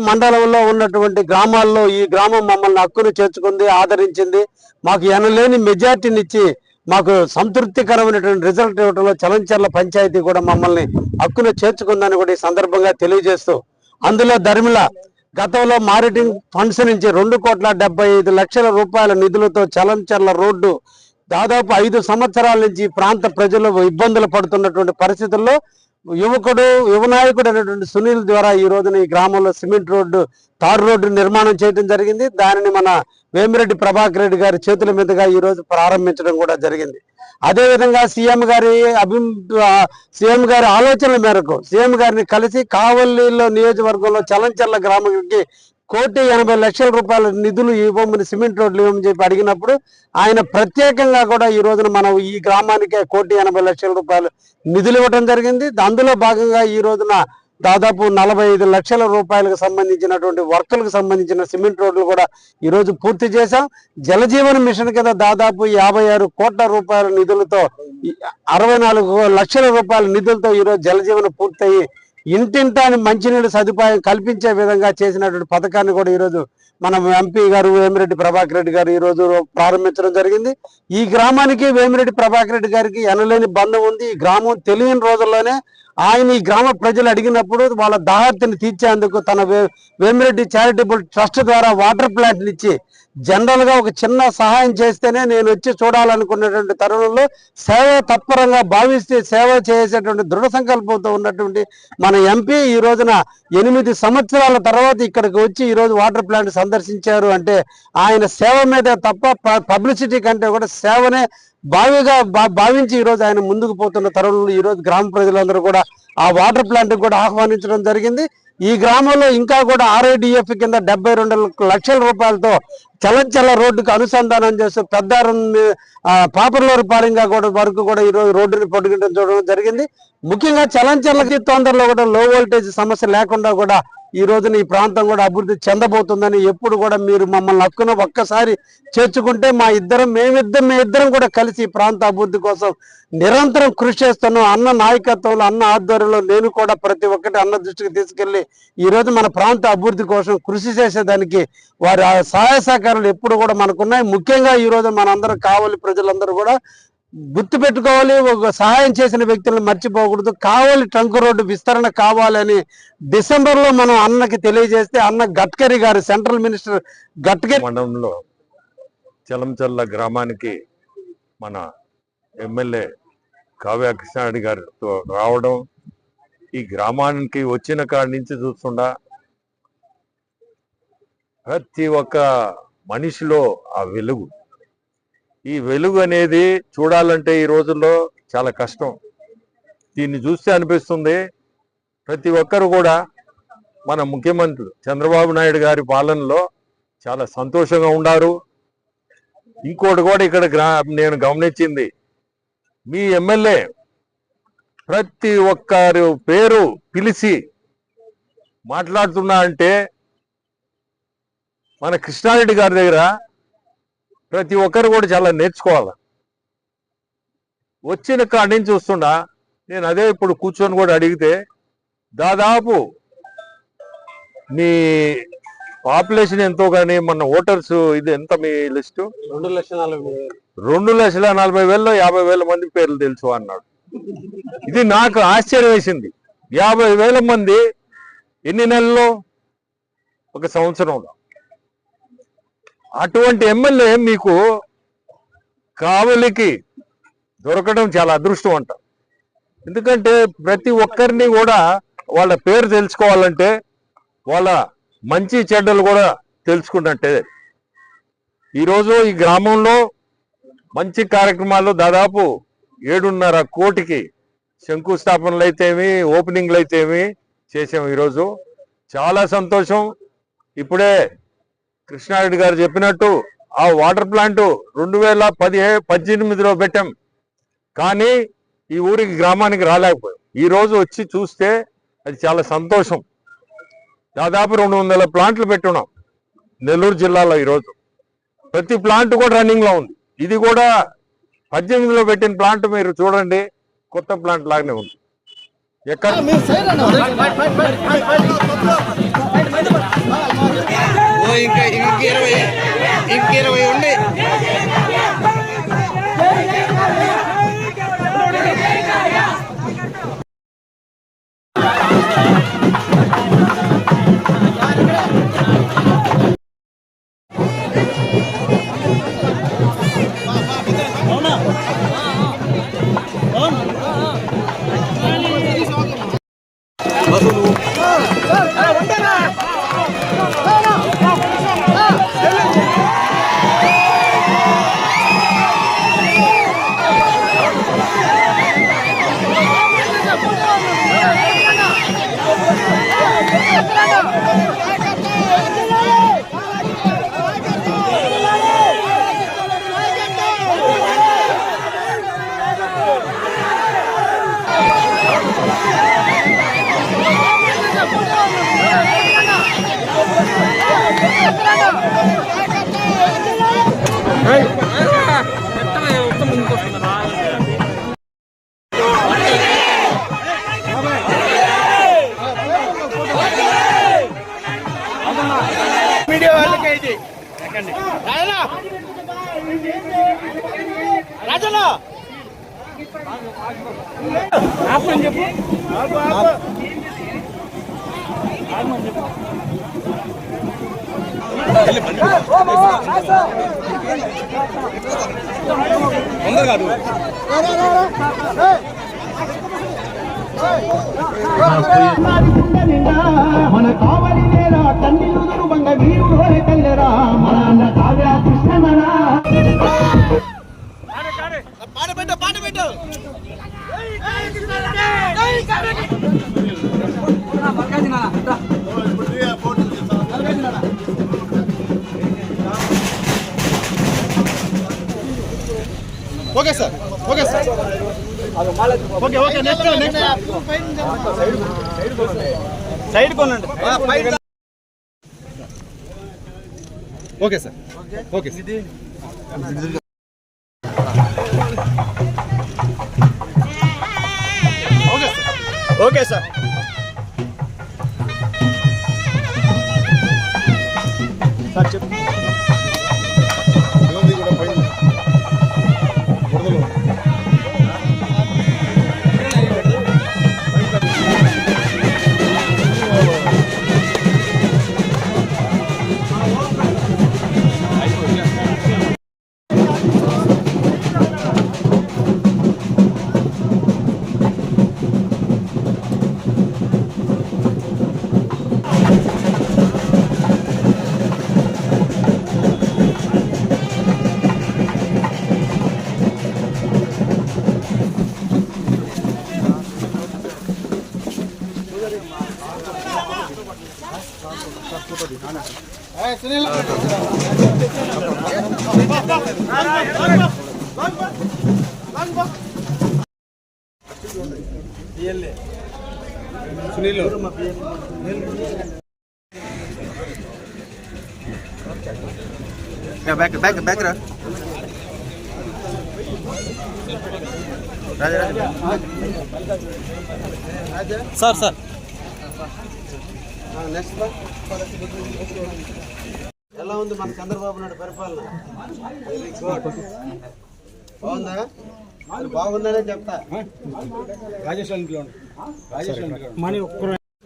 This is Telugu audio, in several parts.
మండలంలో ఉన్నటువంటి గ్రామాల్లో ఈ గ్రామం మమ్మల్ని హక్కును చేర్చుకుంది ఆదరించింది. మాకు ఎనలేని మెజార్టీనిచ్చి మాకు సంతృప్తికరమైనటువంటి రిజల్ట్ ఇవ్వడంలో చలంచర్ల పంచాయతీ కూడా మమ్మల్ని హక్కును చేర్చుకుందని కూడా ఈ సందర్భంగా తెలియజేస్తూ అందులో ధర్మిల గతంలో మారిటింగ్ ఫండ్స్ నుంచి రెండు కోట్ల డెబ్బై ఐదు లక్షల రూపాయల నిధులతో చలంచర్ల రోడ్డు దాదాపు ఐదు సంవత్సరాల నుంచి ప్రాంత ప్రజలు ఇబ్బందులు పడుతున్నటువంటి పరిస్థితుల్లో యువకుడు యువనాయకుడు అనేటువంటి సునీల్ ద్వారా ఈ రోజున ఈ గ్రామంలో సిమెంట్ రోడ్డు తారు రోడ్డు నిర్మాణం చేయడం జరిగింది. దానిని మన వేమిరెడ్డి ప్రభాకర్ రెడ్డి గారి చేతుల మీదుగా ఈ రోజు ప్రారంభించడం కూడా జరిగింది. అదేవిధంగా సీఎం గారి అభి సీఎం గారి ఆలోచనల మేరకు సీఎం గారిని కలిసి కావలిలో నియోజకవర్గంలో చలంచర్ల గ్రామానికి కోటి ఎనభై లక్షల రూపాయల నిధులు ఇవ్వమని సిమెంట్ రోడ్లు ఇవ్వమని చెప్పి అడిగినప్పుడు ఆయన ప్రత్యేకంగా కూడా ఈ రోజున మనం ఈ గ్రామానికే కోటి ఎనభై లక్షల రూపాయలు నిధులు ఇవ్వడం జరిగింది. అందులో భాగంగా ఈ రోజున దాదాపు నలభై ఐదు లక్షల రూపాయలకు సంబంధించినటువంటి వర్కులకు సంబంధించిన సిమెంట్ రోడ్లు కూడా ఈరోజు పూర్తి చేశాం. జలజీవన మిషన్ కింద దాదాపు యాభై ఆరు కోట్ల రూపాయల నిధులతో అరవై నాలుగు లక్షల రూపాయల నిధులతో ఈరోజు రోజు జలజీవన పూర్తయి ఇంటింటాని మంచినీళ్ళు సదుపాయం కల్పించే విధంగా చేసినటువంటి పథకాన్ని కూడా ఈరోజు మన ఎంపీ గారు వేమిరెడ్డి ప్రభాకర్ రెడ్డి గారు ఈ రోజు ప్రారంభించడం జరిగింది. ఈ గ్రామానికి వేమిరెడ్డి ప్రభాకర్ రెడ్డి గారికి ఎనలేని బంధం ఉంది. ఈ గ్రామం తెలియని రోజుల్లోనే ఆయన ఈ గ్రామ ప్రజలు అడిగినప్పుడు వాళ్ళ దాహర్తిని తీర్చేందుకు తన వేమిరెడ్డి చారిటబుల్ ట్రస్ట్ ద్వారా వాటర్ ప్లాంట్ ఇచ్చి జనరల్గా ఒక చిన్న సహాయం చేస్తేనే నేను వచ్చి చూడాలనుకున్నటువంటి తరుణంలో సేవ తత్పరంగా భావిస్తే సేవ చేసేటువంటి దృఢ సంకల్పంతో ఉన్నటువంటి మన ఎంపీ ఈ రోజున ఎనిమిది సంవత్సరాల తర్వాత ఇక్కడికి వచ్చి ఈరోజు వాటర్ ప్లాంట్ సందర్శించారు అంటే ఆయన సేవ మీద తప్ప పబ్లిసిటీ కంటే కూడా సేవనే భావిగా భా- భావించి ఈరోజు ఆయన ముందుకు పోతున్న తరుణంలో ఈరోజు గ్రామ ప్రజలందరూ కూడా ఆ వాటర్ ప్లాంట్ కూడా ఆహ్వానించడం జరిగింది. ఈ గ్రామంలో ఇంకా కూడా ఆర్ఐడిఎఫ్ కింద డెబ్బై రెండు లక్షల రూపాయలతో చలంచల రోడ్డుకు అనుసంధానం చేస్తూ పెద్ద పాపర్లూరు పారింగా కూడా వరకు కూడా ఈరోజు రోడ్డుని పొడిగడం చూడడం జరిగింది. ముఖ్యంగా చలంచలకి తొందరలో కూడా లో వోల్టేజ్ సమస్య లేకుండా కూడా ఈ రోజున ఈ ప్రాంతం కూడా అభివృద్ధి చెందబోతుందని ఎప్పుడు కూడా మీరు మమ్మల్ని హక్కున ఒక్కసారి చేర్చుకుంటే మా ఇద్దరం మేమిద్దరం మీ ఇద్దరం కూడా కలిసి ఈ ప్రాంత అభివృద్ధి కోసం నిరంతరం కృషి చేస్తున్నాం. అన్న నాయకత్వంలో అన్న ఆధ్వర్యంలో నేను కూడా ప్రతి ఒక్కటి అన్న దృష్టికి తీసుకెళ్ళి ఈ రోజు మన ప్రాంత అభివృద్ధి కోసం కృషి చేసేదానికి వారి సహాయ సహకారాలు ఎప్పుడు కూడా మనకున్నాయి. ముఖ్యంగా ఈ రోజు మనందరం కావలి ప్రజలందరూ కూడా గుర్తు పెట్టుకోవాలి ఒక సహాయం చేసిన వ్యక్తులను మర్చిపోకూడదు. కావాలి ట్రంక్ రోడ్డు విస్తరణ కావాలని డిసెంబర్లో మనం అన్నకి తెలియజేస్తే అన్న గడ్కరీ గారు సెంట్రల్ మినిస్టర్ గడ్కరీ మండలంలో చలంచల్ల గ్రామానికి మన ఎమ్మెల్యే కావ్య కృష్ణారెడ్డి గారితో రావడం ఈ గ్రామానికి వచ్చిన కాడి నుంచి చూస్తుండా ప్రతి ఒక్క మనిషిలో ఆ వెలుగు. ఈ వెలుగు అనేది చూడాలంటే ఈ రోజుల్లో చాలా కష్టం. దీన్ని చూస్తే అనిపిస్తుంది ప్రతి ఒక్కరు కూడా మన ముఖ్యమంత్రి చంద్రబాబు నాయుడు గారి పాలనలో చాలా సంతోషంగా ఉన్నారు ఇంకోటి కూడా ఇక్కడ గ్రా నేను గమనించింది మీ ఎమ్మెల్యే ప్రతి ఒక్కరు పేరు పిలిచి మాట్లాడుతున్నా అంటే మన కృష్ణారెడ్డి గారి దగ్గర ప్రతి ఒక్కరు కూడా చాలా నేర్చుకోవాలి. వచ్చిన కాడి నుంచి చూస్తుండా నేను అదే ఇప్పుడు కూర్చొని కూడా అడిగితే దాదాపు మీ పాపులేషన్ ఎంతో కానీ మన ఓటర్స్ ఇది ఎంత మీ లిస్టు? రెండు లక్షల నలభై రెండు లక్షల నలభై వేలలో యాభై వేల మంది పేర్లు తెలుసు అన్నాడు. ఇది నాకు ఆశ్చర్యం వేసింది. యాభై వేల మంది ఎన్ని నెలల్లో? ఒక సంవత్సరంలో. అటువంటి ఎమ్మెల్యే మీకు కావలికి దొరకడం చాలా అదృష్టం అంట. ఎందుకంటే ప్రతి ఒక్కరిని కూడా వాళ్ళ పేరు తెలుసుకోవాలంటే వాళ్ళ మంచి చెడ్డలు కూడా తెలుసుకున్నట్టే. ఈరోజు ఈ గ్రామంలో మంచి కార్యక్రమాలు దాదాపు ఏడున్నర కోటికి శంకుస్థాపనలు అయితేమి ఓపెనింగ్లు అయితేమి చేసాం ఈరోజు చాలా సంతోషం. ఇప్పుడే కృష్ణారెడ్డి గారు చెప్పినట్టు ఆ వాటర్ ప్లాంట్ రెండు వేల పదిహే పద్దెనిమిదిలో పెట్టాం. కానీ ఈ ఊరికి గ్రామానికి రాలేకపోయాం. ఈ రోజు వచ్చి చూస్తే అది చాలా సంతోషం. దాదాపు రెండు వందల ప్లాంట్లు పెట్టున్నాం నెల్లూరు జిల్లాలో ఈరోజు ప్రతి ప్లాంట్ కూడా రన్నింగ్లో ఉంది. ఇది కూడా పద్దెనిమిదిలో పెట్టిన ప్లాంట్ మీరు చూడండి కొత్త ప్లాంట్ లాగానే ఉంది. ఎక్కడ? రాజనా ఆపని చెప్పు అందరు కాదు మన కావలి నేరా తన్నిలుదురు బంగ వీరుడు వరే కల్లెరా మన పెట్టు. Okay sir okay sir. Okay okay next next side కొనండి. Okay sir okay okay sir. Sir చెప్పు. బ్యాక్ బ్యాక్ బ్యాక్ రా సార్ సార్ నెక్స్ట్ ఎలా ఉంది మన చంద్రబాబు నాయుడు పరిపాలన? వెరీ గుడ్ బాగుందా? మరి బాగుందనే చెప్తా.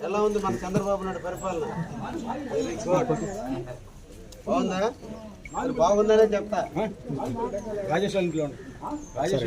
ఎలా ఉంది మన చంద్రబాబు నాయుడు పరిపాలన? వెరీ గుడ్ బాగుందా? మరి బాగుందనే చెప్తా. రాజేష్ రాజేష్